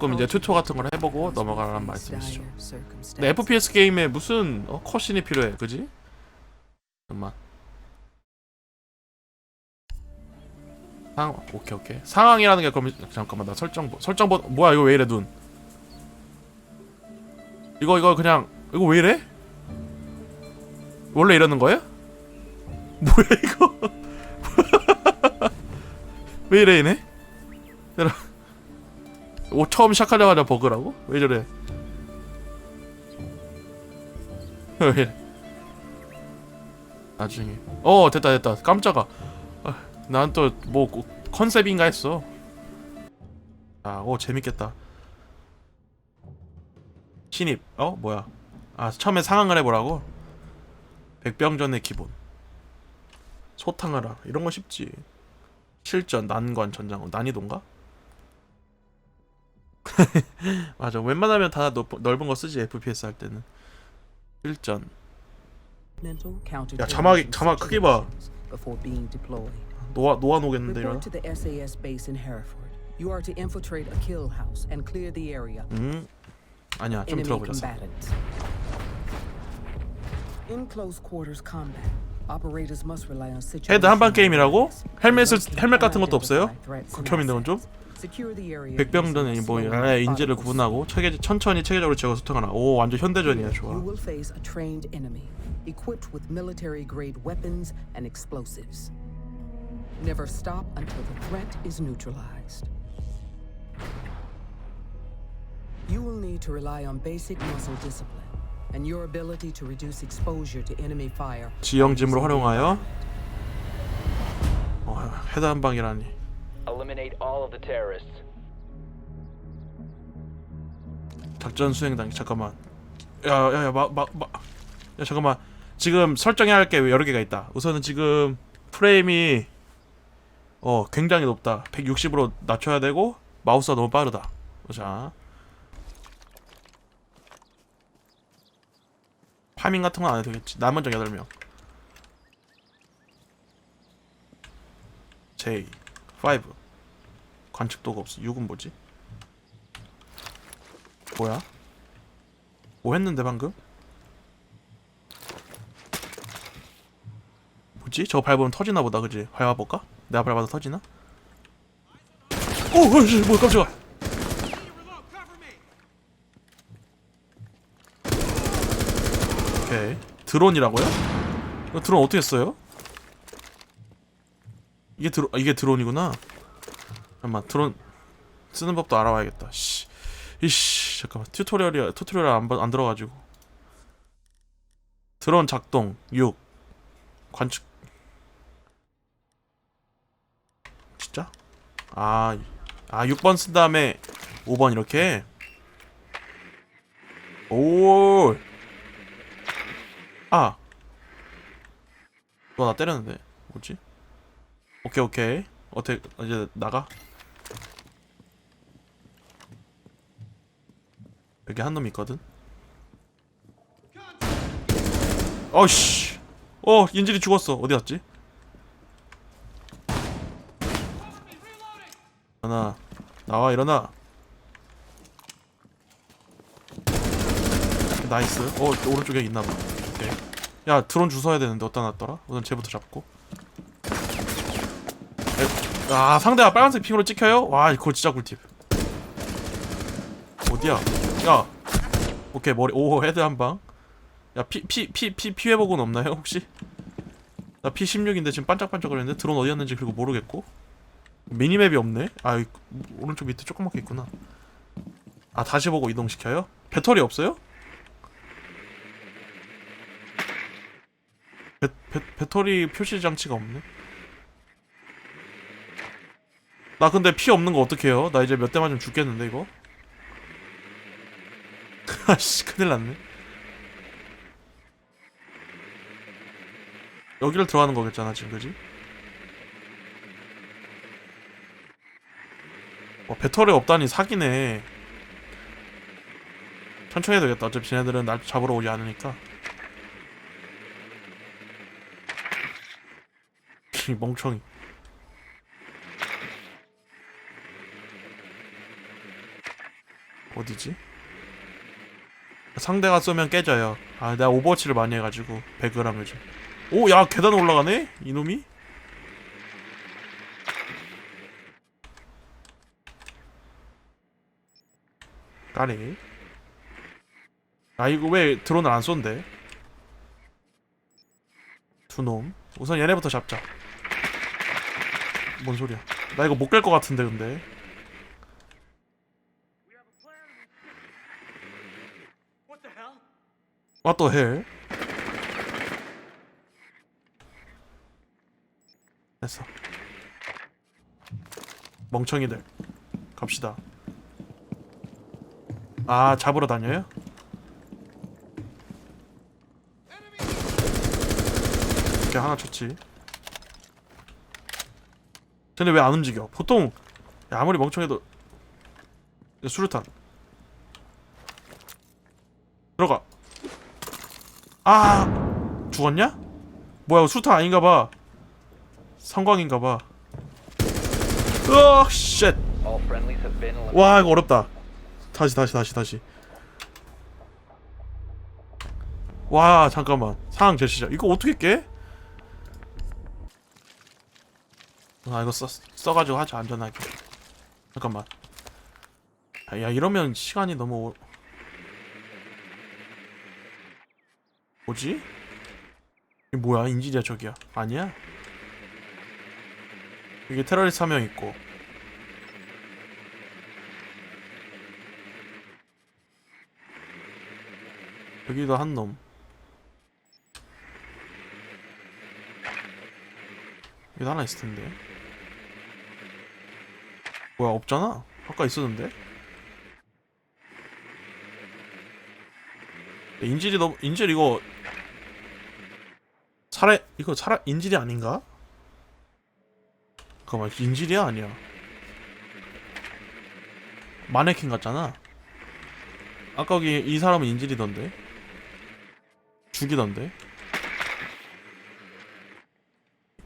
조금 이제 튜토 같은 걸 해보고 넘어가라는 말씀이시죠. 근데 FPS 게임에 무슨 어, 컷신이 필요해, 그지? 잠깐만. 상 오케이 오케이. 상황이라는 게 그럼 잠깐만 나 설정 설정 번 뭐야 이거 왜 이래 눈? 이거 이거 그냥 이거 왜 이래? 원래 이러는 거야 뭐야 이거? 왜 이래 얘들아 오 처음 시작하자마자 버그라고 왜 저래 나중에 어 됐다 됐다 깜짝아 난또 뭐 컨셉인가 했어. 아, 오 재밌겠다. 신입. 어, 뭐야? 아, 처음에 상황을 해보라고. 백병전의 기본. 소탕하라. 이런 거 쉽지. 실전, 난관, 전장, 난이도인가? 맞아. 웬만하면 다 넓, 넓은 거 쓰지 FPS 할 때는. 실전. 야 자막 자막 크게 봐. 노아 노아 노겠는데 이러나? Report to the SAS base in Hereford. You are to infiltrate a kill house and clear the area. 음. 아니야. 좀 들어보자. In close quarters combat, operators must rely on situational 헤드 한방 게임이라고? 헬멧을 헬멧 같은 것도 없어요? and 극혐인데 그건 좀? Assets. Secure the area 백병전에 using 뭐 인지를 methodical 구분하고 체계 천천히 체계적으로 지어서 소통하라. 오 완전 현대전이야 좋아. will face a trained enemy, equipped with military-grade weapons and explosives. Never stop until the threat is neutralized. You will need to rely on basic muscle discipline and your ability to reduce exposure to enemy fire. 지형짐으로 활용하여 어, 헤드 한 방이라니. Eliminate all of the terrorists. 작전 수행 단계 잠깐만. 야야야 막막막 야 잠깐만. 지금 설정해야 할 게 여러 개가 있다. 우선은 지금 프레임이 어 굉장히 높다. 160으로 낮춰야 되고 마우스가 너무 빠르다. 자. 파밍 같은 건 안 해도 되겠지. 남은 적 8명. J 5 관측도가 없어. 6은 뭐지? 뭐야? 뭐 했는데 방금? 뭐지? 저거 밟으면 터지나 보다 그지? 밟아볼까? 내가 밟아도 터지나? 오! 어이씨 뭐야 깜짝아 오케이 드론이라고요? 드론 어떻게 써요? 이게 드론 아, 이게 드론이구나 잠깐만 드론 쓰는 법도 알아봐야겠다 씨 이씨 잠깐만 튜토리얼이 튜토리얼 안, 봐- 안 들어가지고 드론 작동 6 관측 진짜? 아, 아 6번 쓴 다음에 5번 이렇게 오 아. 너나 때렸는데. 뭐지? 오케이, 오케이. 어떻게 이제 나가? 여기 한 놈 있거든. 어씨. 어, 인질이 죽었어. 어디 갔지? 일어나. 나와 일어나. 나이스. 어, 오른쪽에 있나 봐. 오케이. 야, 드론 주워야 되는데 어디다 놨더라? 우선 쟤부터 잡고. 에, 아, 상대가 빨간색 핑으로 찍혀요? 와, 그거 진짜 꿀팁. 어디야? 야. 오케이, 머리. 오, 헤드 한 방. 야, 피, 피, 피, 피, 피 회복은 없나요, 혹시? 나 P16인데 지금 반짝반짝거리는데 드론 어디였는지 그리고 모르겠고. 미니맵이 없네? 아, 이- 오른쪽 밑에 조그맣게 있구나. 아, 다시 보고 이동시켜요? 배터리 없어요? 배, 배, 배터리 표시 장치가 없네. 나 근데 피 없는 거 어떡해요? 나 이제 몇 대 맞으면 죽겠는데 이거? 아씨 큰일 났네. 여기를 들어가는 거겠잖아 지금 그지? 어, 배터리 없다니 사기네. 천천히 해도 되겠다. 어차피 쟤네들은 날 잡으러 오지 않으니까. 이 멍청이. 어디지? 상대가 쏘면 깨져요. 아, 내가 오버워치를 많이 해가지고 배그랑 요즘. 오, 야 계단 올라가네? 이놈이? 까리. 아 이거 왜 드론을 안 쏜대? 두 놈. 우선 얘네부터 잡자. 뭔 소리야? 나 이거 못 깰 것 같은데 근데. What the hell? 됐어. 멍청이들. 갑시다. 아, 잡으러 다녀요? 이렇게 하나 쳤지. 근데 왜 안 움직여? 보통 야, 아무리 멍청해도 야, 수류탄 들어가. 아 죽었냐? 뭐야 수탄 아닌가봐. 성광인가봐. 으아 쉣. All friendlies have been eliminated. 와 이거 어렵다. 다시 다시 다시 다시. 와 잠깐만. 상황 제시자. 이거 어떻게 깨? 아 이거 써, 써가지고 하자 안전하게. 잠깐만. 아, 야 이러면 시간이 너무 오... 뭐지? 이게 뭐야 인지리야 저기야 아니야? 여기 테러리스트 한 명 있고 여기도 한 놈. 여기도 하나 있을 텐데. 뭐야 없잖아. 아까 있었는데. 인질이 너무 인질 이거 살아 이거 살아 인질이 아닌가? 잠깐만 인질이야 아니야? 마네킹 같잖아. 아까 거기 이 사람은 인질이던데. 죽이던데.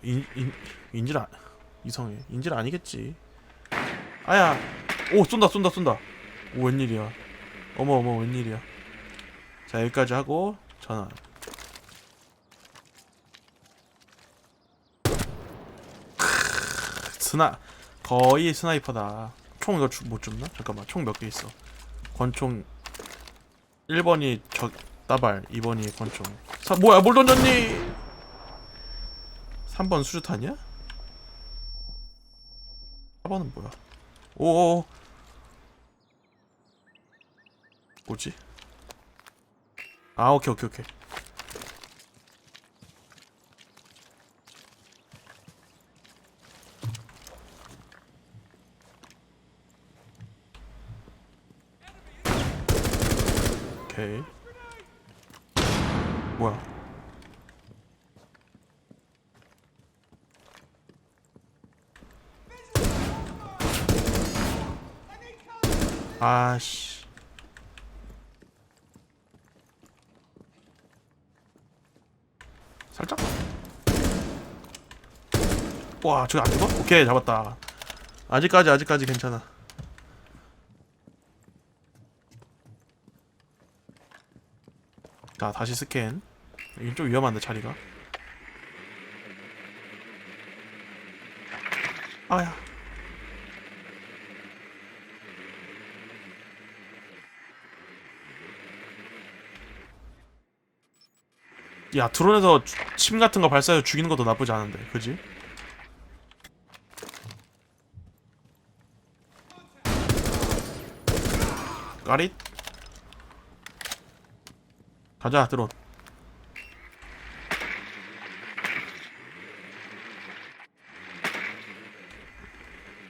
인, 인, 인질 아, 이상해. 인질 아니겠지. 아야. 오, 쏜다, 쏜다, 쏜다. 오, 웬일이야. 어머, 어머, 웬일이야. 자, 여기까지 하고, 전화. 크으, 스나, 거의 스나이퍼다. 총 이거 주, 못 줍나? 잠깐만, 총 몇 개 있어. 권총 1번이 저 따발 2번이 권총 사, 뭐야 뭘 던졌니 3번 수류탄이야? 4번은 뭐야 오오 뭐지 아 오케이 오케이 오케이 뭐야? 아씨. 살짝? 와 저기 안 죽어? 오케이 잡았다. 아직까지 아직까지 괜찮아 자 다시 스캔. 여기 좀 위험한데 자리가. 아야. 야 드론에서 주- 침 같은 거 발사해서 죽이는 것도 나쁘지 않은데 그지? 까릿 가자 드론.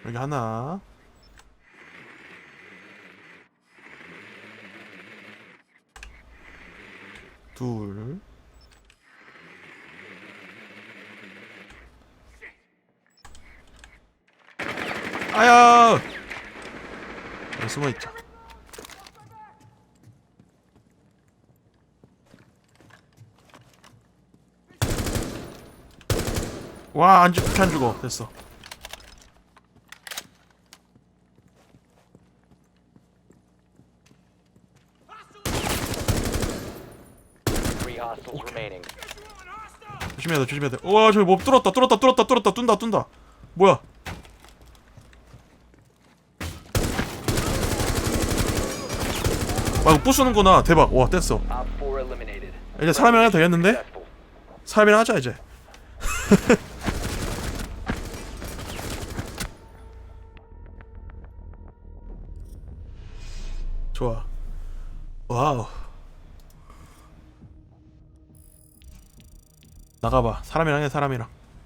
여기 하나. 둘. 아야! 숨어있자 와안 죽, 안 죽어. 됐어. 조심해야 돼 조심해야 돼와 저기 몹 뚫었다 뚫었다 뚫었다 뚫었다. 뚫다 뚫다. 뭐야? 와 이거 부수는구나. 대박. 와 뗐어. 이제 사람이랑 해도 되겠는데? 사람이 하자 이제. 좋아. 와우. 나가봐. 사람이랑 해 사람이랑